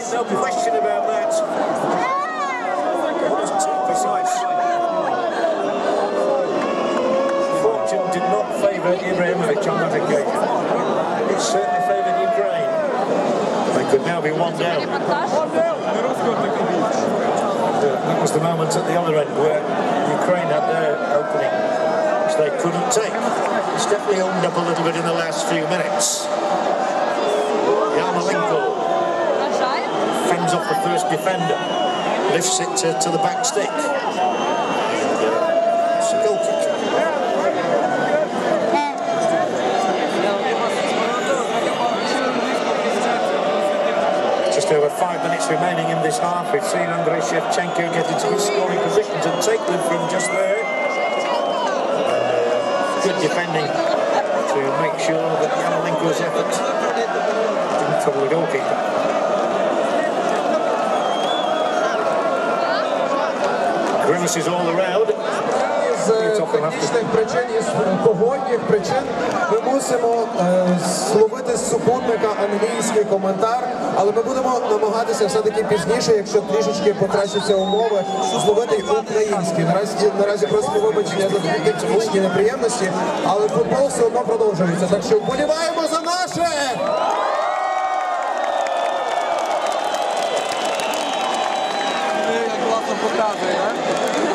No question about that. Almost too precise. Fortune did not favour Ibrahimovic on that occasion. It certainly favoured Ukraine. They could now be one down. That was the moment at the other end where Ukraine had their opening, which they couldn't take. It's definitely opened up a little bit in the last few minutes. Yarmolenko fends off the first defender, lifts it to, to the back stick. It's a goal kick. Just over five minutes remaining in this half. We've seen Andrei Shevchenko get into his scoring positions and take them from just there. Uh, good defending to make sure that Yarmolenko's effort didn't trouble the goalkeeper. Grimaces all around. З технічних причин і з погодних причин ми мусимо е, словити з супутника англійський коментар, але ми будемо намагатися все-таки пізніше, якщо трішечки покращаться умови, зловити український. Наразі наразі просимо вибачення за такі неприємності, але футбол все одно продовжується. Так що вболіваємо за наше! Çok daha sonra.